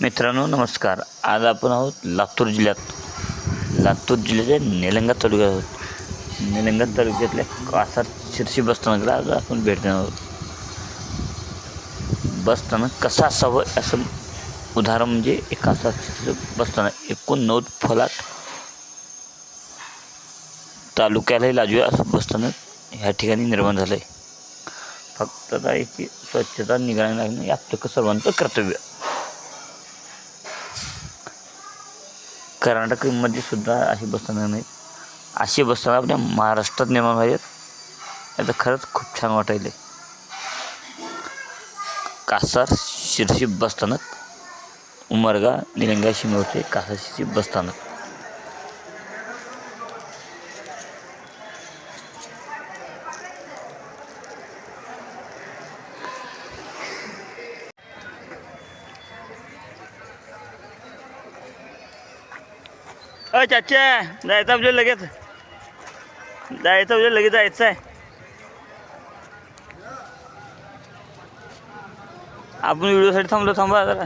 मित्रांनो नमस्कार. आज आपण आहोत लातूर जिल्ह्यात. लातूर जिल्ह्याच्या निलंगा तालुक्यात आहोत. निलंगा तालुक्यातल्या कासार शिरशी बसस्थानकाला आज आपण भेट देणार आहोत. बसस्थानक कसं असावं असं उदाहरण म्हणजे एक कासार शिरशी बसस्थानक एकोणनव्वद फलाट तालुक्यालाही लाजूया असं बसस्थानक ह्या ठिकाणी निर्माण झालं आहे फक्त आता याची स्वच्छता निगराणी लागणं हे आपलं सर्वांचं कर्तव्य. कर्नाटकमध्ये सुद्धा अशी बसस्थानं नाहीत अशी बसस्थानं आपल्या महाराष्ट्रात निर्माण व्हायत याचं खरंच खूप छान वाटायले. कासार शिरशी बसस्थानक उमरगा निलंगा शिमोरचे कासार शिरशी बसस्थानक. अ चाचा जायचं आपल्याला म्हणजे लगेच. जायचं आपल्याला लगेच जायचं आहे. आपण व्हिडिओसाठी थांबलो थांबा जरा.